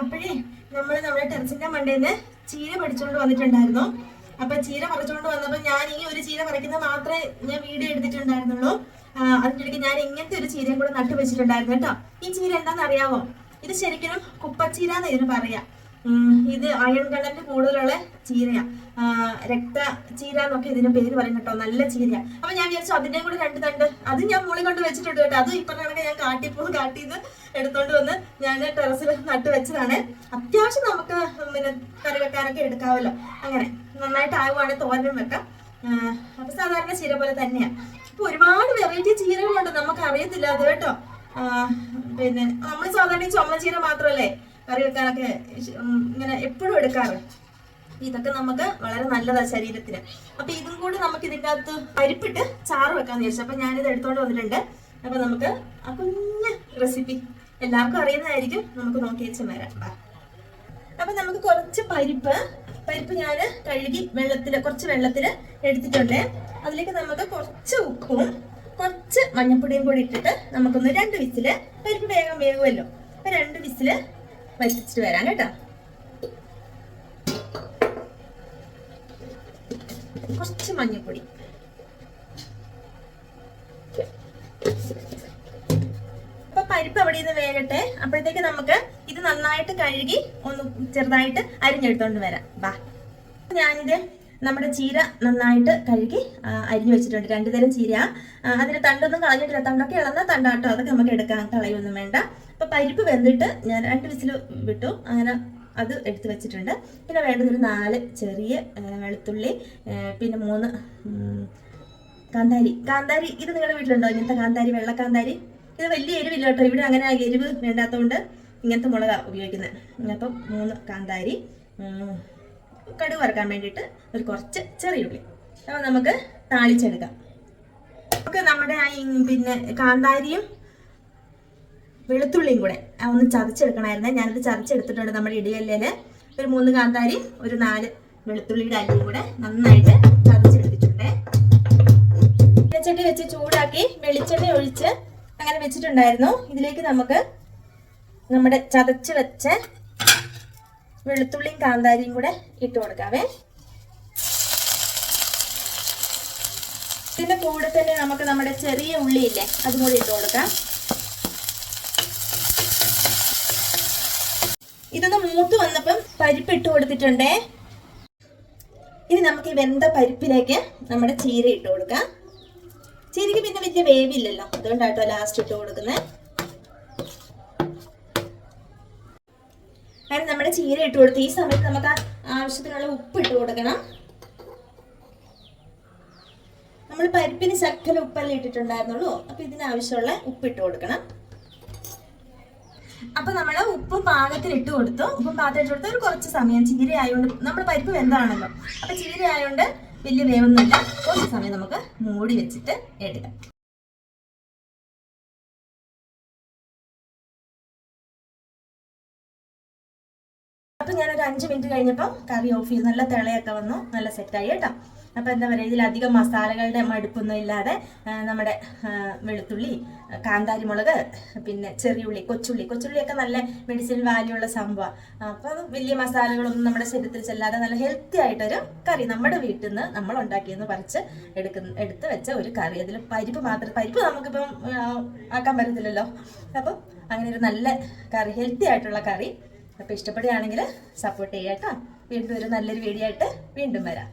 അപ്പോഴേ നമ്മൾ നമ്മുടെ ടെറസിന്റെ മണ്ടേന്ന് ചീര പഠിച്ചുകൊണ്ട് വന്നിട്ടുണ്ടായിരുന്നു. അപ്പൊ ചീര പറിച്ചുകൊണ്ട് വന്നപ്പോ ഞാൻ ഈ ഒരു ചീര പറിക്കുന്നത് മാത്രമേ ഞാൻ വീഡിയോ എടുത്തിട്ടുണ്ടായിരുന്നുള്ളൂ. ഇടയ്ക്ക് ഞാൻ ഇങ്ങനത്തെ ഒരു ചീരയും കൂടെ നട്ടു വെച്ചിട്ടുണ്ടായിരുന്നു കേട്ടോ. ഈ ചീര എന്താണെന്ന് അറിയാവോ? ഇത് ശരിക്കും കുപ്പച്ചീര എന്ന് ഇതിന് പറയാം. ഇത് അയൺ കണ്ടന്റ് കൂടുതലുള്ള ചീരയാ. രക്ത ചീര എന്നൊക്കെ ഇതിന് പേര് പറയും കേട്ടോ നല്ല ചീരയാ. അപ്പൊ ഞാൻ വിചാരിച്ചു അതിന്റെയും കൂടെ രണ്ട് തണ്ട് അത് ഞാൻ മുളി കൊണ്ട് വെച്ചിട്ടുണ്ട് കേട്ടോ. അത് ഇപ്പൊ ഞാൻ കാട്ടിപ്പോ കാട്ടിന്ന് എടുത്തോണ്ട് വന്ന് ഞാൻ ടെറസിൽ നട്ട് വെച്ചതാണ്. അത്യാവശ്യം നമുക്ക് പിന്നെ കറി വെക്കാനൊക്കെ എടുക്കാമല്ലോ അങ്ങനെ നന്നായിട്ട് ആവുകയാണെങ്കിൽ തോരനും വെക്കാം. അപ്പൊ സാധാരണ ചീര പോലെ തന്നെയാ. അപ്പൊ ഒരുപാട് വെറൈറ്റി ചീരകളുണ്ട് നമുക്ക് അറിയത്തില്ല അത് കേട്ടോ. പിന്നെ നമ്മൾ സാധാരണ ചുമ ചീര മാത്രമല്ലേ കറി വെക്കാനൊക്കെ ഇങ്ങനെ എപ്പോഴും എടുക്കാറ്. ഇതൊക്കെ നമുക്ക് വളരെ നല്ലതാണ് ശരീരത്തിന്. അപ്പൊ ഇതും കൂടി നമുക്ക് ഇതിന്റെ അകത്ത് പരിപ്പിട്ട് ചാറ് വെക്കാന്ന് വിചാരിച്ചു. അപ്പൊ ഞാനിത് എടുത്തോണ്ട് വന്നിട്ടുണ്ട്. അപ്പൊ നമുക്ക് ആ കുഞ്ഞ റെസിപ്പി എല്ലാവർക്കും അറിയുന്നതായിരിക്കും. നമുക്ക് നോക്കി വെച്ച് വരാം. അപ്പൊ നമുക്ക് കുറച്ച് പരിപ്പ് പരിപ്പ് ഞാൻ കഴുകി വെള്ളത്തിൽ കുറച്ച് വെള്ളത്തിൽ എടുത്തിട്ടുണ്ട്. അതിലേക്ക് നമുക്ക് കുറച്ച് ഉപ്പും കുറച്ച് മഞ്ഞപ്പൊടിയും കൂടി ഇട്ടിട്ട് നമുക്കൊന്ന് രണ്ട് വിസിൽ പരിപ്പ് വേഗം വേഗമല്ലോ അപ്പൊ രണ്ട് വിസിൽ വറ്റിച്ചിട്ട് വരാം കേട്ടോ. കുറച്ച് മഞ്ഞപ്പൊടി. അപ്പൊ പരിപ്പ് അവിടെ നിന്ന് വേകട്ടെ. അപ്പോഴത്തേക്ക് നമുക്ക് ഇത് നന്നായിട്ട് കഴുകി ഒന്ന് ചെറുതായിട്ട് അരിഞ്ഞെടുത്തോണ്ട് വരാം. ബാ. ഞാനിത് നമ്മുടെ ചീര നന്നായിട്ട് കഴുകി അരിഞ്ഞു വെച്ചിട്ടുണ്ട്. രണ്ടുതരം ചീര അതിന് തണ്ടൊന്നും കളഞ്ഞിട്ടില്ല. തണ്ടൊക്കെ ഇളന്ന തണ്ടാട്ടോ. അതൊക്കെ നമുക്ക് എടുക്കാൻ കളയൊന്നും വേണ്ട. അപ്പൊ പരിപ്പ് വെന്തിട്ട് ഞാൻ രണ്ട് വിസിൽ വിട്ടു. അങ്ങനെ അത് എടുത്തു വെച്ചിട്ടുണ്ട്. പിന്നെ വേണ്ടത് ഒരു നാല് ചെറിയ വെളുത്തുള്ളി പിന്നെ മൂന്ന് കാന്താരി. കാന്താരി ഇത് നിങ്ങളുടെ വീട്ടിലുണ്ടോ? ഇങ്ങനത്തെ കാന്താരി വെള്ള കാന്താരി? ഇത് വലിയ എരിവില്ല കേട്ടോ ഇവിടെ അങ്ങനെ എരിവ് വേണ്ടാത്തതുകൊണ്ട് ഇങ്ങനത്തെ മുളകാണ് ഉപയോഗിക്കുന്നത് അപ്പം മൂന്ന് കാന്താരി കടുക് വറക്കാൻ വേണ്ടിയിട്ട് ഒരു കുറച്ച് ചെറിയ ഉള്ളി. അപ്പോൾ നമുക്ക് താളിച്ചെടുക്കാം. നമുക്ക് നമ്മുടെ പിന്നെ കാന്താരിയും വെളുത്തുള്ളിയും കൂടെ. ഒന്ന് ചതച്ചെടുക്കണമായിരുന്നേ. ഞാനത് ചതച്ചെടുത്തിട്ടുണ്ട് നമ്മുടെ ഇടിയല്ലേൽ. ഒരു മൂന്ന് കാന്താരി ഒരു നാല് വെളുത്തുള്ളിയുടെ അല്ലിയും കൂടെ നന്നായിട്ട് ചതച്ചെടുത്തിട്ടുണ്ടേ. ചട്ടി വെച്ച് ചൂടാക്കി വെളിച്ചെണ്ണ ഒഴിച്ച് അങ്ങനെ വെച്ചിട്ടുണ്ടായിരുന്നു. ഇതിലേക്ക് നമുക്ക് നമ്മുടെ ചതച്ച് വെച്ച വെളുത്തുള്ളിയും കാന്താരിയും കൂടെ ഇട്ട് കൊടുക്കാവേ. ഇതിന്റെ കൂടെ തന്നെ നമുക്ക് നമ്മുടെ ചെറിയ ഉള്ളിയില്ലേ അതും കൂടി ഇട്ട് കൊടുക്കാം. ഇതൊന്ന് മൂത്ത് വന്നപ്പം പരിപ്പ് ഇട്ട് കൊടുത്തിട്ടുണ്ടേ. ഇനി നമുക്ക് ഈ വെന്ത പരിപ്പിലേക്ക് നമ്മുടെ ചീര ഇട്ട് കൊടുക്കാം. ചീരക്ക് പിന്നെ വലിയ വേവില്ലല്ലോ. അതുകൊണ്ടാട്ടോ ലാസ്റ്റ് ഇട്ട് കൊടുക്കുന്നത് കാരണം നമ്മുടെ ചീര ഇട്ട് കൊടുത്ത്. ഈ സമയത്ത് നമുക്ക് ആവശ്യത്തിനുള്ള ഉപ്പ് ഇട്ട് കൊടുക്കണം. നമ്മൾ പരിപ്പിന് ശക്കല ഉപ്പല്ലേ ഇട്ടിട്ടുണ്ടായിരുന്നുള്ളൂ. അപ്പൊ ഇതിനാവശ്യമുള്ള ഉപ്പ് ഇട്ട് കൊടുക്കണം. അപ്പൊ നമ്മൾ ഉപ്പും പാകത്തിന് ഇട്ട് കൊടുത്തു. ഉപ്പും പാകത്തിന് ഇട്ട് കൊടുത്തു ഒരു കുറച്ച് സമയം ചീര ആയതുകൊണ്ട് നമ്മൾ പരിപ്പ് വെന്താണല്ലോ. അപ്പൊ ചീര ആയതുകൊണ്ട് വലിയ വേവൊന്നുമില്ല. കുറച്ച് സമയം നമുക്ക് മൂടി വെച്ചിട്ട് എടുക്കാം. അപ്പൊ ഞാൻ ഒരു അഞ്ച് മിനിറ്റ് കഴിഞ്ഞപ്പോൾ കറി ഓഫ് ചെയ്തു. നല്ല തിളയൊക്കെ വന്നു. നല്ല സെറ്റായി കേട്ടോ. അപ്പൊ എന്താ പറയുക ഇതിലധികം മസാലകളുടെ മടുപ്പൊന്നും ഇല്ലാതെ നമ്മുടെ വെളുത്തുള്ളി കാന്താരിമുളക് പിന്നെ ചെറിയുള്ളി കൊച്ചുള്ളി. കൊച്ചുള്ളിയൊക്കെ നല്ല മെഡിസിൻ വാല്യൂ ഉള്ള സംഭവമാണ് അപ്പൊ അത് വലിയ മസാലകളൊന്നും നമ്മുടെ ശരീരത്തിൽ ചെല്ലാതെ നല്ല ഹെൽത്തി ആയിട്ടൊരു കറി നമ്മുടെ വീട്ടിൽ നിന്ന് നമ്മൾ ഉണ്ടാക്കിയെന്ന് പറിച്ച് എടുക്കുന്ന എടുത്ത് വെച്ച ഒരു കറി. അതിൽ പരിപ്പ് മാത്രം പരിപ്പ് നമുക്കിപ്പം ആക്കാൻ പറ്റത്തില്ലല്ലോ. അപ്പം അങ്ങനെ ഒരു നല്ല കറി ഹെൽത്തി ആയിട്ടുള്ള കറി. അപ്പോൾ ഇഷ്ടപ്പെടുകയാണെങ്കിൽ സപ്പോർട്ട് ചെയ്യാം കേട്ടോ വീണ്ടും ഒരു നല്ലൊരു വീഡിയോ ആയിട്ട് വീണ്ടും വരാം.